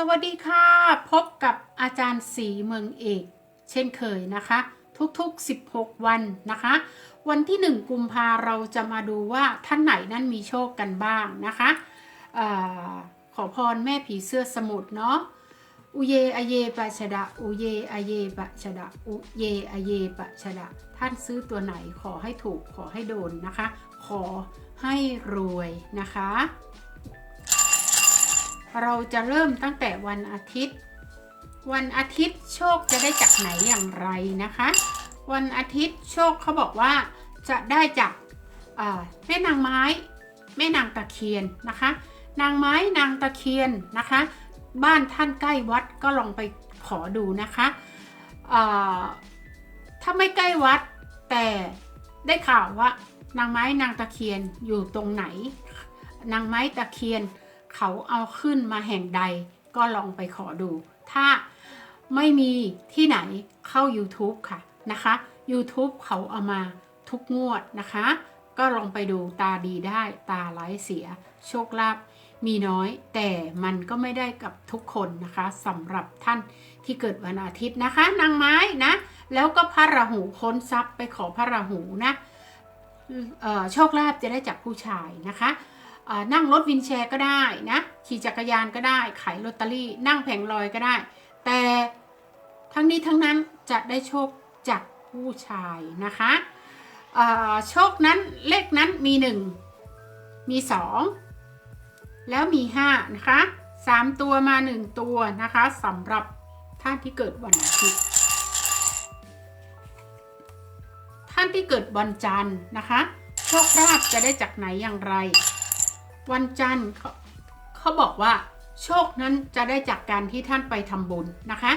สวัสดีค่ะ พบกับอาจารย์สีเมืองเอก เช่นเคยนะคะ ทุกๆ 16 วันนะคะ วันที่ 1 กุมภาเราจะมาดูว่าท่านไหนนั้นมีโชคกันบ้างนะคะอขอพรแม่ผีเสื้อสมุทรเนาะอุเยอเยปะชดะอุเยอเยปะชดะอุเยอเยปะชดะท่านซื้อตัวไหนขอให้ถูกขอให้โดนนะคะ ขอให้รวยนะคะ เราจะเริ่มตั้งแต่วันอาทิตย์ วันอาทิตย์โชคจะได้จากไหนอย่างไรนะคะ วันอาทิตย์โชคเขาบอกว่าจะได้จากแม่นางไม้ แม่นางตะเคียนนะคะ นางไม้นางตะเคียนนะคะ บ้านท่านใกล้วัดก็ลองไปขอดูนะคะถ้าไม่ใกล้วัดแต่ได้ข่าวว่านางไม้นางตะเคียนอยู่ตรงไหน นางไม้ตะเคียน เขาเอาขึ้นมาแห่งใดก็ลองไปขอดู ถ้าไม่มีที่ไหนเข้า YouTube ค่ะนะคะ YouTube เขาเอามาทุกงวดนะคะ ก็ลองไปดูตาดีได้ตาไร้เสีย โชคลาภมีน้อย แต่มันก็ไม่ได้กับทุกคนนะคะสำหรับท่านที่เกิดวันอาทิตย์นะคะ นางไม้นะ แล้วก็พระราหูค้นทรัพย์ไปขอพระราหูนะโชคลาภจะได้จากผู้ชายนะคะ นั่งรถวินแชร์ก็ได้นะขี่จักรยานก็ได้ ขายลอตเตอรี่ นั่งแผงลอยก็ได้ แต่ทั้งนี้ทั้งนั้นจะได้โชคจากผู้ชายนะคะโชคนั้นเลขนั้นมี 1 มี 2 แล้วมี 5 นะคะ 3 ตัวมา 1 ตัวนะคะสำหรับท่านที่เกิดวันอาทิตย์ท่านที่เกิดวันจันทร์นะคะ โชคลาภจะได้จากไหนอย่างไร วันจันทร์เขาบอกว่า โชคนั้นจะได้จากการที่ท่านไปทำบุญนะคะ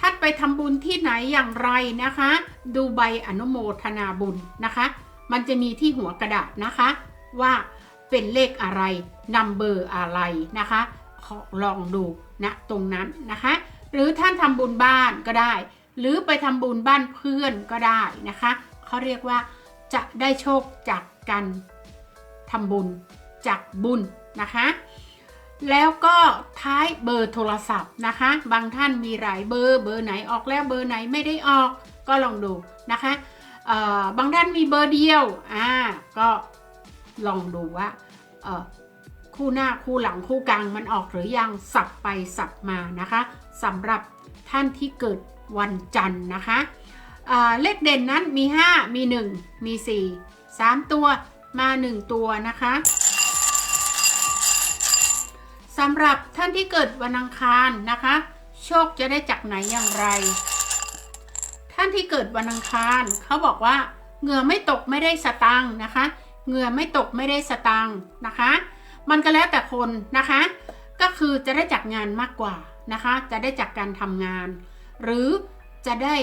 ท่านไปทำบุญที่ไหนอย่างไรนะคะ ดูใบอนุโมทนาบุญนะคะ มันจะมีที่หัวกระดาษนะคะ ว่าเป็นเลขอะไรนัมเบอร์อะไรนะคะขอลองดูนะตรงนั้นนะคะ หรือท่านทำบุญบ้านก็ได้ หรือไปทำบุญบ้านเพื่อนก็ได้นะคะเขาเรียกว่าจะได้โชคจากการทำบุญ จากบุญนะคะ แล้วก็ท้ายเบอร์โทรศัพท์นะคะ บางท่านมีหลายเบอร์เบอร์ไหนออกแล้วเบอร์ไหนไม่ได้ออกก็ลองดูนะคะบางท่านมีเบอร์เดียวอ่าก็ลองดูว่าคู่หน้าคู่หลังคู่กลางมันออกหรือยังสับไปสับมานะคะสำหรับท่านที่เกิดวันจันทร์นะคะเเลขเด่นนั้นมี 5 มี 1 มี 4 3 ตัวมา 1 ตัวนะคะ สำหรับท่านที่เกิดวันอังคารนะคะ โชคจะได้จากไหนอย่างไร ท่านที่เกิดวันอังคารเขาบอกว่าเหงื่อไม่ตกไม่ได้สตังค์นะคะเหงื่อไม่ตกไม่ได้สตังค์นะคะ มันก็แล้วแต่คนนะคะ ก็คือจะได้จากงานมากกว่านะคะ จะได้จากการทำงาน หรือจะได้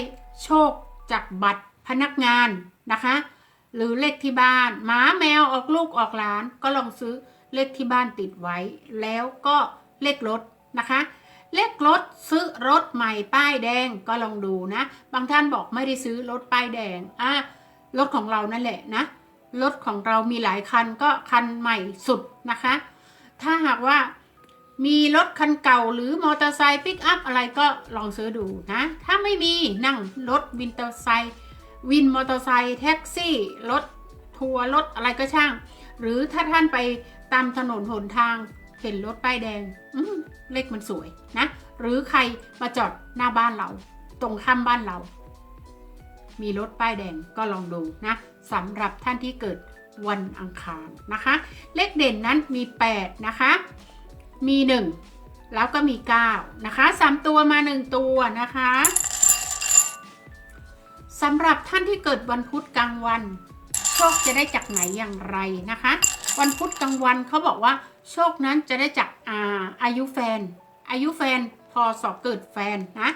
โชคจากบัตรพนักงานนะคะ หรือเลขที่บ้านหมาแมวออกลูกออกหลานก็ลองซื้อ เลขที่บ้านติดไว้ แล้วก็เลขรถนะคะ เลขรถซื้อรถใหม่ป้ายแดงก็ลองดูนะ บางท่านบอกไม่ได้ซื้อรถป้ายแดงอะรถของเรานั่นแหละนะรถของเรามีหลายคันก็คันใหม่สุดนะคะ ถ้าหากว่ามีรถคันเก่าหรือมอเตอร์ไซค์ปิกอัพอะไรก็ลองซื้อดูนะ ถ้าไม่มีนั่งรถวินเตอร์ไซค์วินมอเตอร์ไซค์แท็กซี่ รถทัวร์รถอะไรก็ช่าง หรือถ้าท่านไป ตามถนนหนทางเห็นรถป้ายแดงอืเลขมันสวยนะ หรือใครมาจอดหน้าบ้านเรา ตรงข้ามบ้านเรา มีรถป้ายแดงก็ลองดูนะสำหรับท่านที่เกิดวันอังคารนะคะ เลขเด่นนั้นมี 8 นะคะ มี 1 แล้วก็มี 9 นะคะ 3 ตัวมา 1 ตัวนะคะสำหรับท่านที่เกิดวันพุธกลางวันโชคจะได้จากไหนอย่างไรนะคะ วันพุธกลางวันเขาบอกว่า โชคนั้นจะได้จากอาอายุแฟน อายุแฟนพอสอเกิดแฟนนะ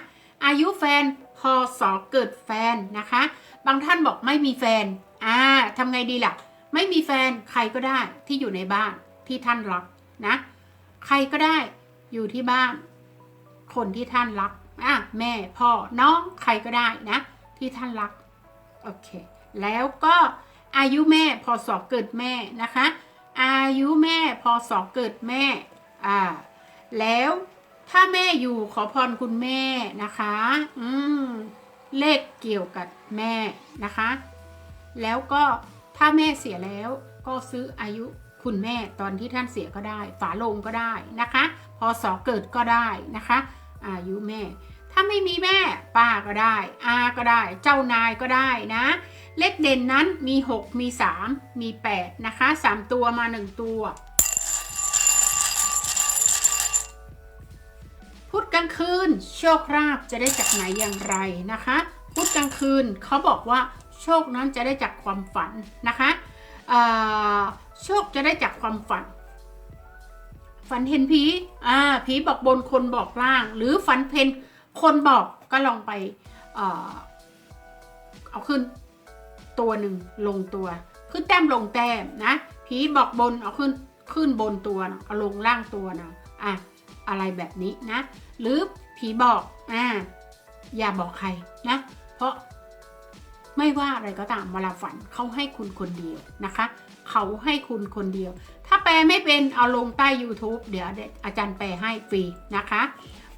อายุแฟนพอสอเกิดแฟนนะคะ บางท่านบอกไม่มีแฟนอ่าทำไงดีล่ะ ไม่มีแฟนใครก็ได้ที่อยู่ในบ้านที่ท่านรักนะ ใครก็ได้อยู่ที่บ้าน คนที่ท่านรักอะแม่พ่อน้องใครก็ได้นะ ที่ท่านรักโอเค แล้วก็อายุแม่พอสอบเกิดแม่นะคะ อายุแม่พอสอเกิดแม่อ่าแล้วถ้าแม่อยู่ขอพรคุณแม่นะคะ อืมเลขเกี่ยวกับแม่นะคะ แล้วก็ถ้าแม่เสียแล้วก็ซื้ออายุคุณแม่ตอนที่ท่านเสียก็ได้ ฝาโลงก็ได้นะคะ พอสอเกิดก็ได้นะคะ อายุแม่ ถ้าไม่มีแม่ป้าก็ได้อาก็ได้ เจ้านายก็ได้นะ เลขเด่นนั้นมี 6 มี 3 มี 8 นะคะ 3 ตัวมา 1 ตัว พุธกลางคืน โชคราบจะได้จากไหนอย่างไรนะคะ พุธกลางคืนเขาบอกว่าโชคนั้นจะได้จากความฝันนะคะโชคจะได้จากความฝัน ฝันเห็นผี อ่า ผีบอกบนคนบอกล่าง หรือฝันเพน คนบอกก็ลองไปเออเอาขึ้นตัวหนึ่งลงตัว ขึ้นแต้มลงแต้มนะผีบอกบนเอาขึ้นขึ้นบนตัวนะเอาลงล่างตัวนะอะอะไรแบบนี้นะ หรือผีบอกอ่าอย่าบอกใครนะ เพราะไม่ว่าอะไรก็ตามเวลาฝันเขาให้คุณคนเดียวนะคะ เขาให้คุณคนเดียว ถ้าแปลไม่เป็นเอาลงใต้ YouTube เดี๋ยวอาจารย์แปลให้ฟรีนะคะ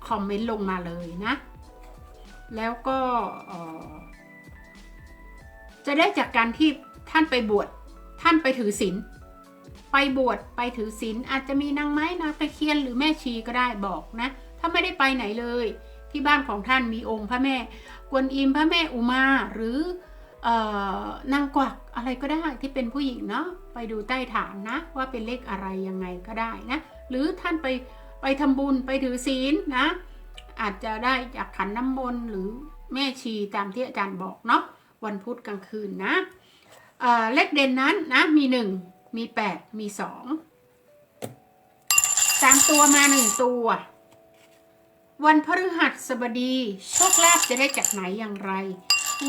คอมเมนต์ลงมาเลยนะ แล้วก็จะได้จากการที่ท่านไปบวชท่านไปถือศีลไปบวชไปถือศีลอาจจะมีนางไม้นางตะเคียนหรือแม่ชีก็ได้บอกนะ ถ้าไม่ได้ไปไหนเลย ที่บ้านของท่านมีองค์พระแม่ กวนอิมพระแม่อุมาหรืออนางกวักอะไรก็ได้ที่เป็นผู้หญิงเนาะไปดูใต้ฐานนะ ว่าเป็นเลขอะไรยังไงก็ได้นะ หรือท่านไป ไปทำบุญไปถือศีลนะ อาจจะได้จากขันน้ำมนต์หรือแม่ชีตามที่อาจารย์บอกเนาะวันพุธกลางคืนนะเเลขเด่นนั้นนะมีหนึ่งมีแปดมีสองสามตัวมาหนึ่งตัว วันพฤหัสบดี โชคลาภจะได้จากไหนอย่างไร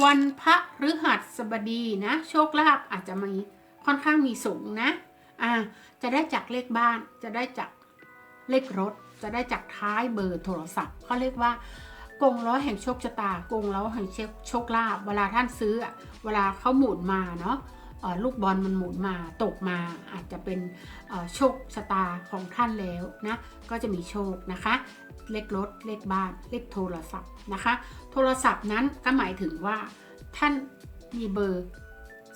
วันพระฤหัสบดีนะ โชคลาภอาจจะมีค่อนข้างมีสูงนะอ่าจะได้จากเลขบ้านจะได้จาก เลขรถจะได้จากท้ายเบอร์โทรศัพท์เขาเรียกว่ากงล้อแห่งโชคชะตากงล้อแห่งโชคลาภเวลาท่านซื้อเวลาเขาหมุนมาเนาะลูกบอลมันหมุนมาตกมาอาจจะเป็นโชคชะตาของท่านแล้วนะก็จะมีโชคนะคะ เลขรถเลขบ้านเลขโทรศัพท์นะคะ โทรศัพท์นั้นก็หมายถึงว่าท่านมีเบอร์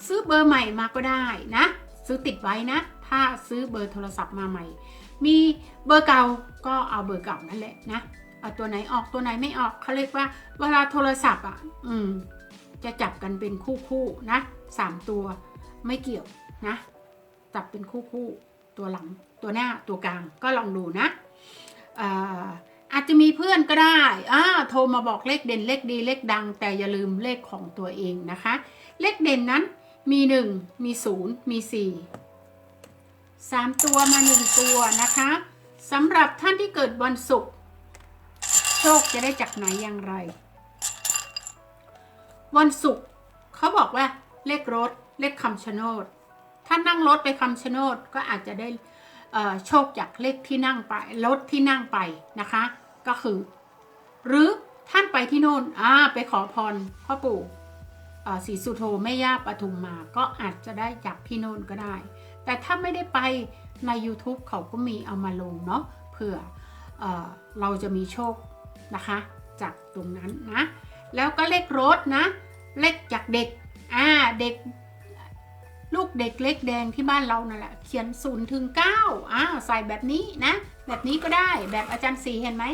ซื้อเบอร์ใหม่มาก็ได้นะ ซื้อติดไว้นะ ถ้าซื้อเบอร์โทรศัพท์มาใหม่ มีเบอร์เก่าก็เอาเบอร์เก่านั่นแหละนะเอาตัวไหนออกตัวไหนไม่ออกเขาเรียกว่าเวลาโทรศัพท์อะ อืม จะจับกันเป็นคู่คู่ๆนะสามตัวไม่เกี่ยวนะ จับเป็นคู่คู่ๆตัวหลังตัวหน้าตัวกลางก็ลองดูนะอาอาจจะมีเพื่อนก็ได้อ่าโทรมาบอกเลขเด่นเลขดีเลขดัง แต่อย่าลืมเลขของตัวเองนะคะ เลขเด่นนั้นมีหนึ่งมีศูนย์มีสี่ สามตัวมาหนึ่งตัวนะคะสำหรับท่านที่เกิดวันศุกร์โชคจะได้จากไหนอย่างไร วันศุกร์เขาบอกว่าเลขรถเลขคำชะโนดถ้านั่งรถไปคำชะโนดก็อาจจะได้โชคจากเลขที่นั่งไปรถที่นั่งไปนะคะ ก็คือ หรือท่านไปที่โน่นอ่าไปขอพรพ่อปู่เอ่อศรีสุโธแม่ย่าปทุมมาก็อาจจะได้จากที่โน่นก็ได้ แต่ถ้าไม่ได้ไปใน YouTube เขาก็มีเอามาลงเนาะเผื่อเออเราจะมีโชคนะคะจากตรงนั้นนะ แล้วก็เลขรถนะ เลขจากเด็กอ่าเด็กลูกเด็กเล็กแดงที่บ้านเรานั่นแหละเขียนศูนย์ถึงเก้าอ่าใส่แบบนี้นะ แบบนี้ก็ได้แบบอาจารย์สีเห็นไหม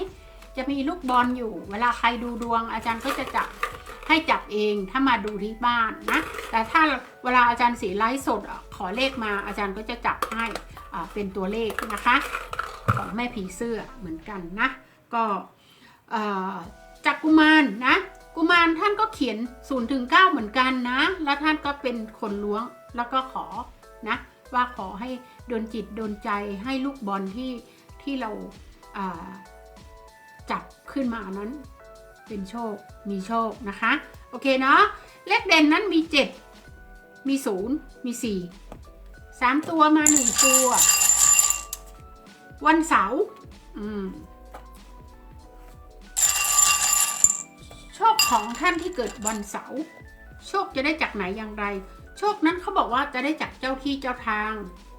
จะมีลูกบอลอยู่ เวลาใครดูดวงอาจารย์ก็จะจับให้จับเองถ้ามาดูที่บ้านนะ แต่ถ้า เวลาอาจารย์สีไลฟ์สดขอเลขมาอาจารย์ก็จะจับให้เป็นตัวเลขนะคะ ของแม่ผีเสื้อเหมือนกันนะ ก็จากกุมารนะกุมารท่านก็เขียน0ูนถึงเเหมือนกันนะ แล้วท่านก็เป็นคนล้วงแล้วก็ขอนะว่าขอให้โดนจิตโดนใจให้ลูกบอลที่ที่เราาจับขึ้นมานั้น เป็นโชคมีโชคนะคะ โอเคเนาะเลขเด่นนั้นมี 7 มี0มี4 3ตัวมา1ตัว วันเสาร์อืมโชคของท่านที่เกิดวันเสาร์โชคจะได้จากไหนอย่างไร โชคนั้นเขาบอกว่าจะได้จากเจ้าที่เจ้าทาง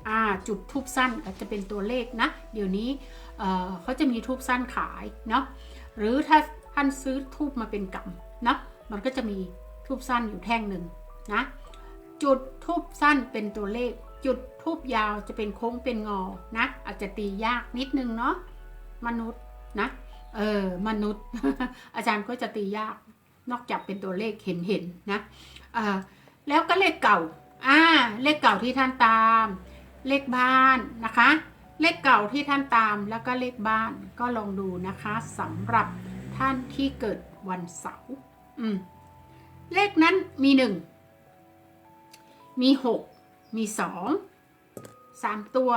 อ่าจุดทูบสั้นก็จะเป็นตัวเลขนะ เดี๋ยวนี้เเขาจะมีทูบสั้นขายเนาะหรือถ้าท่านซื้อทูบมาเป็นกำเนาะมันก็จะมีทูบสั้นอยู่แท่งหนึ่งนะ จุดทูบสั้นเป็นตัวเลข จุดทูบยาวจะเป็นโค้งเป็นงอนะ อาจจะตียากนิดนึงเนาะมนุษย์นะเออมนุษย์ อาจารย์ก็จะตียาก นอกจากเป็นตัวเลขเห็นเห็นๆนะอ่าแล้วก็เลขเก่าอ่าเลขเก่าที่ท่านตาม เลขบ้านนะคะ เลขเก่าที่ท่านตามแล้วก็เลขบ้านก็ลองดูนะคะสำหรับท่านที่เกิดวันเสาร์เลขนั้นมีหนึ่ง มีหกมีสองสามตัว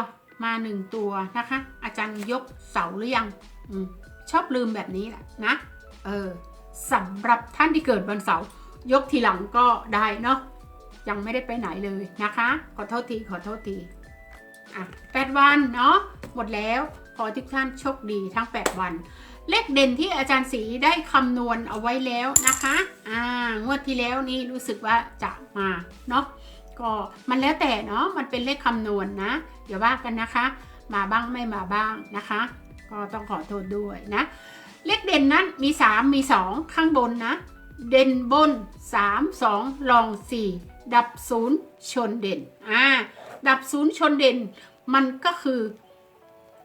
มาหนึ่งตัวนะคะ อาจารย์ยกเสาหรือยังอชอบลืมแบบนี้แหละนะ เออสำหรับท่านที่เกิดวันเสาร์ยกทีหลังก็ได้เนาะยังไม่ได้ไปไหนเลยนะคะ ขอโทษที ขอโทษที อะแปดวันเนาะหมดแล้วขอทุกท่านโชคดีทั้ง 8 วัน เลขเด่นที่อาจารย์สีได้คำนวณเอาไว้แล้วนะคะ อ่างวดที่แล้วนี่รู้สึกว่าจะมาเนาะ ก็มันแล้วแต่เนาะมันเป็นเลขคำนวณนะอย่าว่ากันนะคะ มาบ้างไม่มาบ้างนะคะ ก็ต้องขอโทษด้วยนะ เลขเด่นนั้นมี 3 มี 2 ข้างบนนะ เด่นบน 3 2รอง 4 ดับ 0 ชนเด่นอ่าดับ 0 ชนเด่น มันก็คือ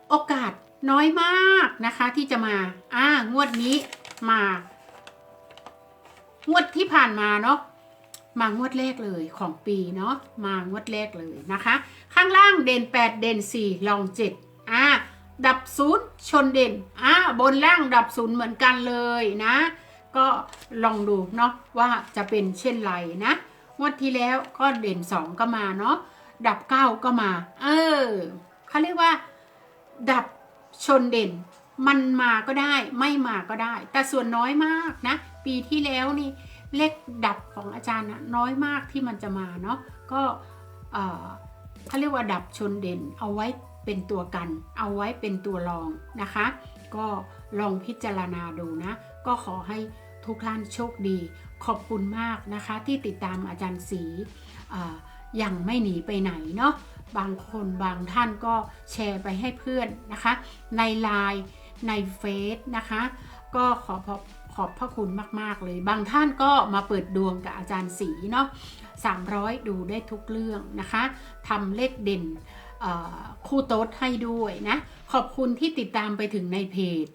โอกาสน้อยมากนะคะที่จะมาอ่างวดนี้มางวดที่ผ่านมาเนาะ มางวดแรกเลยของปีเนาะมางวดแรกเลยนะคะ ข้างล่างเด่น 8 เด่น 4 ลอง 7อ่าดับ0ชนเด่นอ่าบนล่างดับ0เหมือนกันเลยนะ ก็ลองดูเนาะว่าจะเป็นเช่นไรนะงวดที่แล้วก็เด่น 2 ก็มาเนาะดับ 9 ก็มา เออเขาเรียกว่า ดับชนเด่น มันมาก็ได้ ไม่มาก็ได้ แต่ส่วนน้อยมากนะ ปีที่แล้วนี่ เลขดับของอาจารย์นะน้อยมากที่มันจะมาเนาะก็เขาเรียกว่าดับชนเด่น เอาไว้เป็นตัวกัน เอาไว้เป็นตัวรองนะคะ ก็ลองพิจารณาดูนะ ก็ขอให้ทุกท่านโชคดี ขอบคุณมากนะคะ ที่ติดตามอาจารย์สีอ่ายังไม่หนีไปไหนเนาะบางคนบางท่านก็แชร์ไปให้เพื่อนนะคะ ในไลน์ในเฟซนะคะ ก็ขอขอบ ขอบพระคุณมาก ๆ เลย บางท่านก็มาเปิดดวงกับอาจารย์สีเนาะ300 ดูได้ทุกเรื่องนะคะทำเลขเด่นคู่โต๊ดให้ด้วยนะ ขอบคุณที่ติดตามไปถึงในเพจ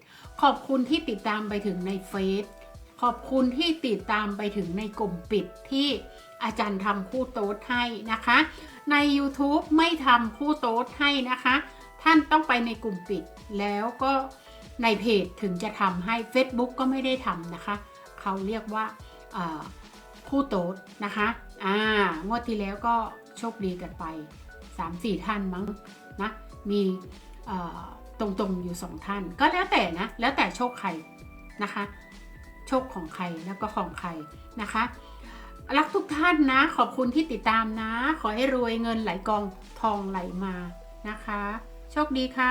ขอบคุณที่ติดตามไปถึงในเฟซขอบคุณที่ติดตามไปถึงในกลุ่มปิดที่อาจารย์ทำคู่โต๊ดให้นะคะ ใน YouTube ไม่ทำคู่โต๊ดให้นะคะ ท่านต้องไปในกลุ่มปิดแล้วก็ ในเพจถึงจะทำให้ Facebook ก็ไม่ได้ทำนะคะ เขาเรียกว่าคู่โต๊ดนะคะอ่างวดที่แล้วก็โชคดีกันไป 3-4 ท่านมั้งนะมีตรงๆอยู่ 2 ท่าน ก็แล้วแต่นะ แล้วแต่โชคใครนะคะ โชคของใครแล้วก็ของใครนะคะรักทุกท่านนะ ขอบคุณที่ติดตามนะ ขอให้รวยเงินไหลกองทองไหลมานะคะ โชคดีค่ะ